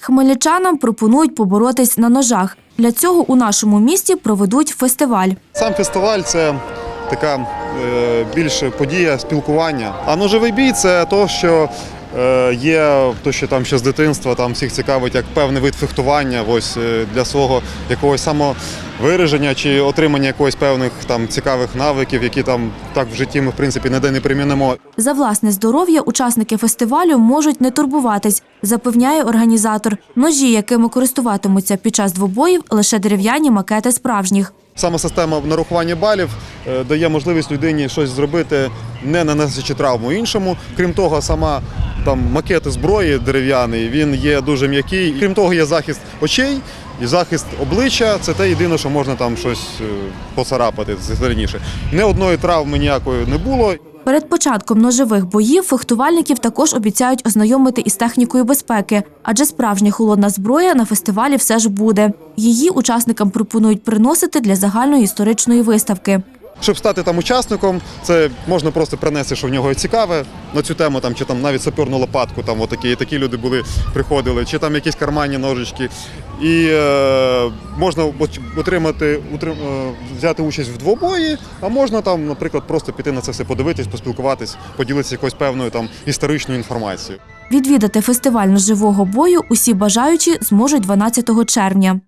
Хмельничанам пропонують поборотись на ножах. Для цього у нашому місті проведуть фестиваль. Сам фестиваль це така е, більше подія спілкування. А ножовий бій це те, що є, то, що там ще з дитинства там всіх цікавить як певний вид фехтування, ось е, для свого якогось самовираження чи отримання якогось певних там цікавих навиків, які там так в житті ми в принципі ніде не примінимо. За власне здоров'я учасники фестивалю можуть не турбуватись, запевняє організатор. Ножі, якими користуватимуться під час двобоїв, лише дерев'яні макети справжніх. Саме система нарахування балів е, дає можливість людині щось зробити, не наносячи травму іншому. Крім того, сама там макети зброї дерев'яний, він є дуже м'який. Крім того, є захист очей і захист обличчя. Це те єдине, що можна там щось е, поцарапати зеленіше. Не одної травми ніякої не було. Перед початком ножових боїв фехтувальників також обіцяють ознайомити із технікою безпеки, адже справжня холодна зброя на фестивалі все ж буде. Її учасникам пропонують приносити для загальної історичної виставки. Щоб стати там учасником, це можна просто принести, що в нього цікаве на цю тему, там чи там навіть саперну лопатку, там отакі, такі люди були, приходили, чи там якісь карманні ножички. І е, можна отримати, утрим- е, взяти участь в двобої, а можна там, наприклад, просто піти на це все подивитись, поспілкуватись, поділитися якоюсь певною там історичною інформацією. Відвідати фестиваль ножового бою усі бажаючі зможуть 12 червня.